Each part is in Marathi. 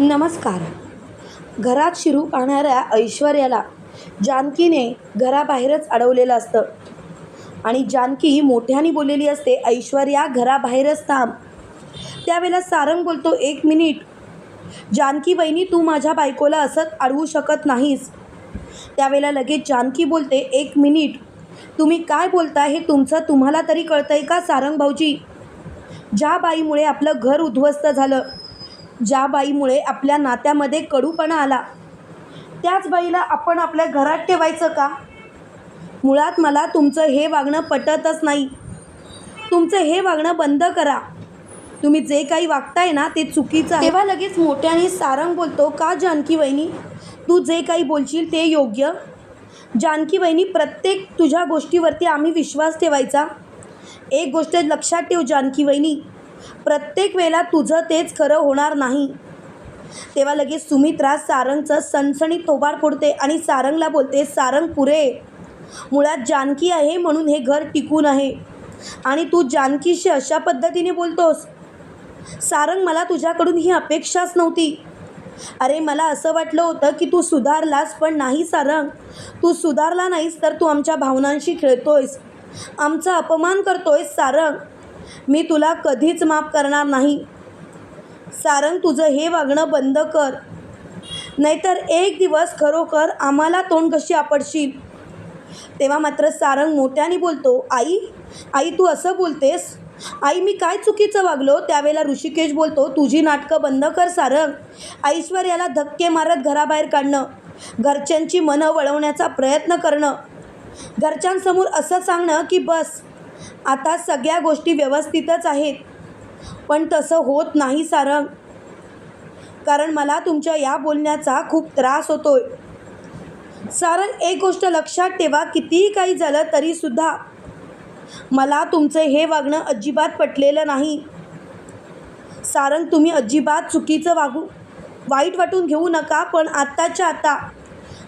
नमस्कार. घरात शिरू पाहणाऱ्या ऐश्वर्याला जानकीने घराबाहेरच अडवलेलं असतं. आणि जानकी मोठ्याने बोललेली असते ऐश्वर्या घराबाहेरच थांब. त्यावेळेला सारंग बोलतो एक मिनिट. जानकी बहिणी तू माझ्या बायकोला असंच अडवू शकत नाहीस. त्यावेळेला लगेच जानकी बोलते एक मिनिट. तुम्ही काय बोलता हे तुमचं तुम्हाला तरी कळतंय का सारंग भाऊजी? ज्या बाईमुळे आपलं घर उद्ध्वस्त झालं ज्या बाईमुळे आपल्या नात्यामध्ये कडूपणा आला त्याच बाईला आपण आपल्या घरात ठेवायचं का? मुळात मला तुमचं हे वागणं पटतच नाही. तुमचं हे वागणं बंद करा. तुम्ही जे काही वागताय ना ते चुकीचं तेव्हा लगेच मोठ्याने सारंग बोलतो का जानकी वहिनी? तू जे काही बोलशील ते योग्य. जानकी वहिनी प्रत्येक तुझ्या गोष्टीवरती आम्ही विश्वास ठेवायचा. एक गोष्ट लक्षात ठेव जानकी वहिनी प्रत्येक वेळेला तुझं तेच खरं होणार नाही. तेव्हा लगेच सुमित्रा सारंगचं सणसणीत थोबाड फोडते आणि सारंगला बोलते सारंग पुरे. मुळात जानकी आहे म्हणून हे घर टिकून आहे. आणि तू जानकीशी अशा पद्धतीने बोलतोस. सारंग मला तुझ्याकडून ही अपेक्षाच नव्हती. अरे मला असं वाटलं होतं की तू सुधारलास पण नाही सारंग. तू सुधारला नाहीस तर तू आमच्या भावनांशी खेळतोयस. आमचा अपमान करतोयस सारंग. मी तुला कधीच माफ करणार नाही. सारंग तुझं हे वागणं बंद कर. नाहीतर एक दिवस खरोखर आम्हाला तोंड कशी आपडशील तेव्हा मात्र सारंग मोठ्याने बोलतो आई आई तू असं बोलतेस? आई मी काय चुकीचं वागलो? त्यावेळेला ऋषिकेश बोलतो तुझी नाटकं बंद कर सारंग. ऐश्वर्याला धक्के मारत घराबाहेर काढणं. घरच्यांची मनं वळवण्याचा प्रयत्न करणं. घरच्यांसमोर असं सांगणं की बस आता सगळ्या गोष्टी व्यवस्थितच आहेत. पण तसं होत नाही सारंग. कारण मला तुमच्या या बोलण्याचा खूप त्रास होतोय. सारंग एक गोष्ट लक्षात ठेवा कितीही काही झालं तरीसुद्धा मला तुमचं हे वागणं अजिबात पटलेलं नाही. सारंग तुम्ही अजिबात चुकीचं वागू वाईट वाटून घेऊ नका पण आत्ताच्या आता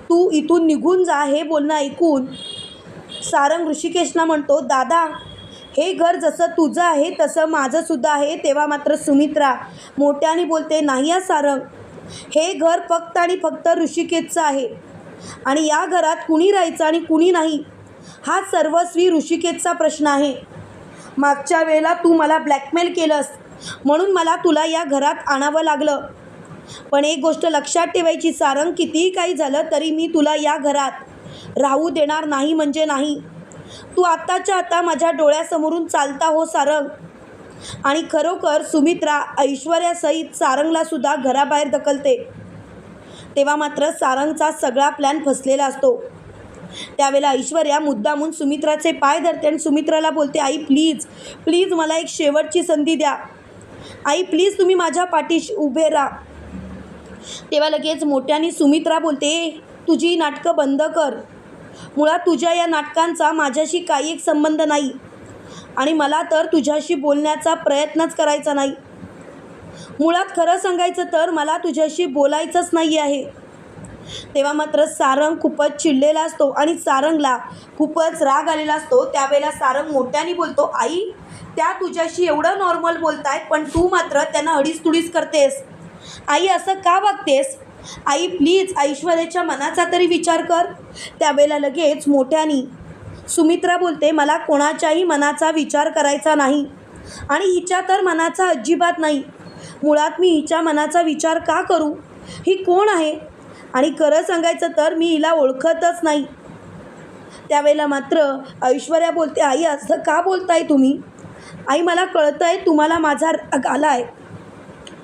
तू इथून निघून जा हे बोलणं ऐकून सारंग ऋषिकेशला म्हणतो दादा हे घर जसं तुझं आहे तसं माझंसुद्धा आहे. तेव्हा मात्र सुमित्रा मोठ्याने बोलते नाही हा सारंग. हे घर फक्त आणि फक्त ऋषिकेशचं आहे. आणि या घरात कुणी राहायचं आणि कुणी नाही हा सर्वस्वी ऋषिकेशचा प्रश्न आहे. मागच्या वेळेला तू मला ब्लॅकमेल केलंस. म्हणून मला तुला या घरात आणावं लागलं. पण एक गोष्ट लक्षात ठेवायची सारंग. कितीही काही झालं तरी मी तुला या घरात राहू देणार नाही म्हणजे नाही. तू आत्ताच्या आता माझ्या डोळ्यासमोरून चालता हो सारंग. आणि खरोखर सुमित्रा ऐश्वर्यासहित सारंगलासुद्धा घराबाहेर ढकलते. तेव्हा मात्र सारंगचा सगळा प्लॅन फसलेला असतो. त्यावेळेला ऐश्वर्या मुद्दामून सुमित्राचे पाय धरते आणि सुमित्राला बोलते आई प्लीज प्लीज मला एक शेवटची संधी द्या. आई प्लीज तुम्ही माझ्या पाठीशी उभे राहा. तेव्हा लगेच मोठ्याने सुमित्रा बोलते तुझी नाटकं बंद कर. मुळात तुझ्या या नाटकांचा माझ्याशी काही एक संबंध नाही. आणि मला तर तुझ्याशी बोलण्याचा प्रयत्नच करायचा नाही. मुळात खरं सांगायचं तर मला तुझ्याशी बोलायचंच नाही आहे. तेव्हा मात्र सारंग खूपच चिडलेला असतो आणि सारंगला खूपच राग आलेला असतो. त्यावेळेला सारंग मोठ्याने बोलतो आई त्या तुझ्याशी एवढं नॉर्मल बोलतायत पण तू मात्र त्यांना अडीच तुडीच करतेस. आई असं का वागतेस? आई प्लीज ऐश्वर्याच्या मनाचा तरी विचार कर. त्यावेळेला लगेच मोठ्यानी सुमित्रा बोलते मला कोणाच्याही मनाचा विचार करायचा नाही आणि हिच्या तर मनाचा अजिबात नाही. मुळात मी हिच्या मनाचा विचार का करू? ही कोण आहे? आणि खरं सांगायचं तर मी हिला ओळखतच नाही. त्यावेळेला मात्र ऐश्वर्या बोलते आई असं का बोलताय तुम्ही? आई मला कळतं आहे तुम्हाला माझा राग आला आहे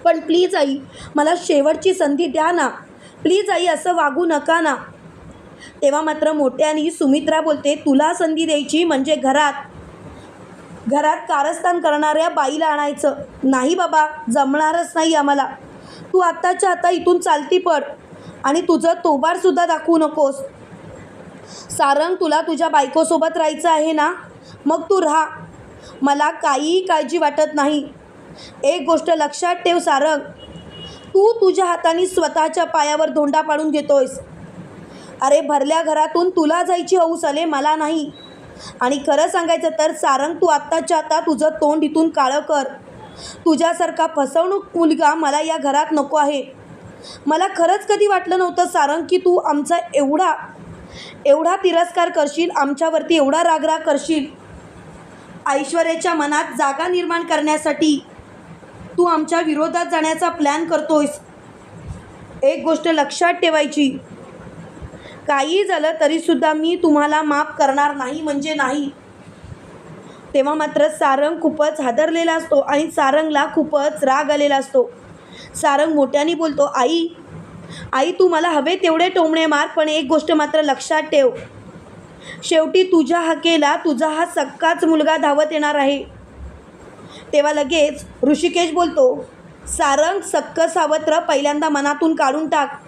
पण प्लीज आई मला शेवटची संधी द्या ना. प्लीज आई असं वागू नका ना. तेव्हा मात्र मोठ्याने सुमित्रा बोलते तुला संधी द्यायची म्हणजे घरात घरात कारस्थान करणाऱ्या बाईला आणायचं. नाही बाबा जमणारच नाही आम्हाला. तू आत्ताच्या आता इथून चालती पड आणि तुझं तोबारसुद्धा दाखवू नकोस. सारंग तुला तुझ्या बायकोसोबत राहायचं आहे ना? मग तू राहा. मला काहीही काळजी वाटत नाही. एक गोष्ट लक्षात ठेव सारंग. तू तुझ्या हाताने स्वतःच्या पायावर धोंडा पाडून घेतोयस. अरे भरल्या घरातून तुला जायची हौस आले मला नाही. आणि खरं सांगायचं तर सारंग तू आत्ताच्या आता तुझं तोंड इथून काळं कर. तुझ्यासारखा फसवणूक मुलगा मला या घरात नको आहे. मला खरंच कधी वाटलं नव्हतं सारंग की तू आमचा एवढा एवढा तिरस्कार करशील आमच्यावरती एवढा रागराग करशील. ऐश्वर्याच्या मनात जागा निर्माण करण्यासाठी तू आमच्या विरोधात जाण्याचा प्लॅन करतोयस. एक गोष्ट लक्षात ठेवायची. काही झालं तरीसुद्धा मी तुम्हाला माफ करणार नाही म्हणजे नाही. तेव्हा मात्र सारंग खूपच हादरलेला असतो आणि सारंगला खूपच राग आलेला असतो. सारंग मोठ्याने बोलतो आई आई तू मला हवे तेवढे टोमणे मार पण एक गोष्ट मात्र लक्षात ठेव. शेवटी तुझ्या हाकेला तुझा हा सक्काच मुलगा धावत येणार आहे. तेव्हा लगेच ऋषिकेश बोलतो सारंग सक्क सावत्र पहिल्यांदा मनातून काढून टाक.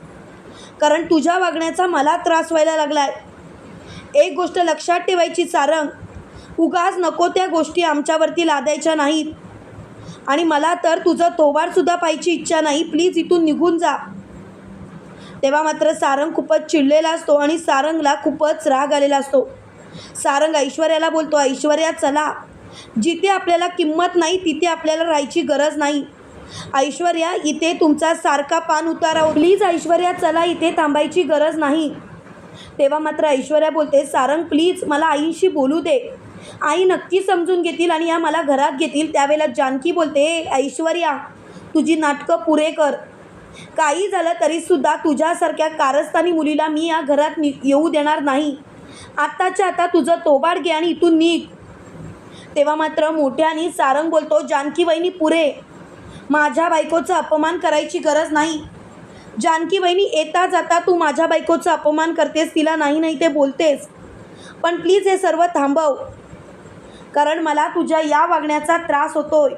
कारण तुझ्या वागण्याचा मला त्रास व्हायला लागलाय. एक गोष्ट लक्षात ठेवायची सारंग. उगाच नको त्या गोष्टी आमच्यावरती लादायच्या नाहीत. आणि मला तर तुझं तोबाडसुद्धा पाहायची इच्छा नाही. प्लीज इथून निघून जा. तेव्हा मात्र सारंग खूपच चिडलेला असतो आणि सारंगला खूपच राग आलेला असतो. सारंग ऐश्वर्याला बोलतो ऐश्वर्या चला. जिथे आपल्याला किंमत नाही तिथे आपल्याला राहायची गरज नाही. ऐश्वर्या इथे तुमचा सारखा पान उतारा प्लीज ऐश्वर्या चला इथे थांबायची गरज नाही. तेव्हा मात्र ऐश्वर्या बोलते सारंग प्लीज मला आईशी बोलू दे. आई नक्की समजून घेतील आणि या मला घरात घेतील. त्यावेळेला जानकी बोलते ऐश्वर्या तुझी नाटकं पुरे कर. काही झालं तरीसुद्धा तुझ्यासारख्या कारस्थानी मुलीला मी या घरात नि येऊ देणार नाही. आत्ताच्या आता तुझं तोबाड घे आणि इथून निघ. तेव्हा मात्र मोठ्याने सारंग बोलतो जानकी पुरे. माझ्या बायकोचा अपमान करायची गरज नाही. जानकी बहिणी येता जाता तू माझ्या बायकोचा अपमान करतेस तिला नाही नाही ते बोलतेस. पण प्लीज हे सर्व थांबव. कारण मला तुझ्या या वागण्याचा त्रास होतोय.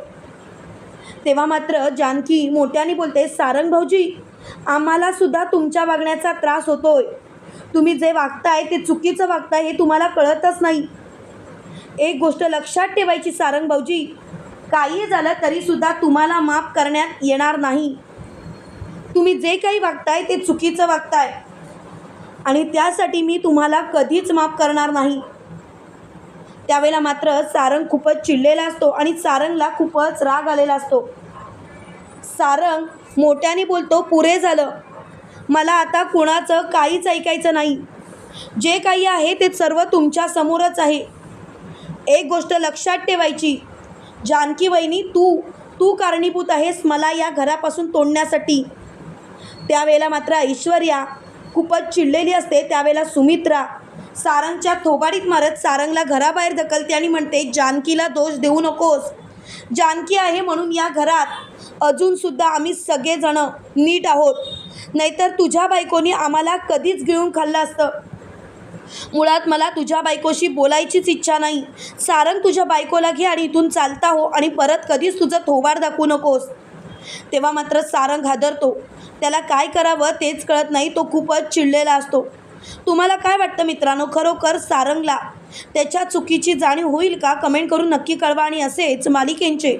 तेव्हा मात्र जानकी मोठ्याने बोलते सारंग भाऊजी आम्हाला सुद्धा तुमच्या वागण्याचा त्रास होतोय. तुम्ही जे वागताय ते चुकीचं वागताय हे तुम्हाला कळतच नाही. एक गोष्ट लक्षात ठेवायची सारंग भाऊजी काही झालं तरीसुद्धा तुम्हाला माफ करण्यात येणार नाही. तुम्ही जे काही वागताय ते चुकीचं वागताय. आणि त्यासाठी मी तुम्हाला कधीच माफ करणार नाही. त्यावेळेला मात्र सारंग खूपच चिडलेला असतो आणि सारंगला खूपच राग आलेला असतो. सारंग मोठ्याने बोलतो पुरे झालं. मला आता कुणाचं काहीच ऐकायचं नाही. जे काही आहे ते सर्व तुमच्यासमोरच आहे. एक गोष्ट लक्षात ठेवायची. जानकी वहिनी तू तू कारणीभूत आहेस मला या घरापासून तोडण्यासाठी. त्यावेळेला मात्र ऐश्वर्या खूपच चिडलेली असते. त्यावेळेला सुमित्रा सारंगच्या थोबाडीत मारत सारंगला घराबाहेर ढकलते आणि म्हणते जानकीला दोष देऊ नकोस. जानकी आहे म्हणून या घरात अजूनसुद्धा आम्ही सगळेजण नीट आहोत. नाहीतर तुझ्या बायकोनी आम्हाला कधीच गिळून खाल्लं असतं. मुळात मला तुझ्या बायकोशी बोलायचीच इच्छा नाही. सारंग तुझ्या बायकोला घे आणि इथून चालता हो आणि परत कधीच तुझं थोबाड दाखवू नकोस. तेव्हा मात्र सारंग हादरतो. त्याला काय करावं तेच कळत नाही तो खूपच चिडलेला असतो. तुम्हाला काय वाटतं मित्रांनो? खरोखर सारंगला त्याच्या चुकीची जाणीव होईल का? कमेंट करून नक्की कळवा आणि असेच मालिकेंचे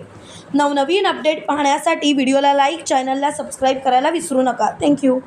नवनवीन अपडेट पाहण्यासाठी व्हिडिओला लाईक चॅनलला सबस्क्राईब करायला विसरू नका. थँक्यू.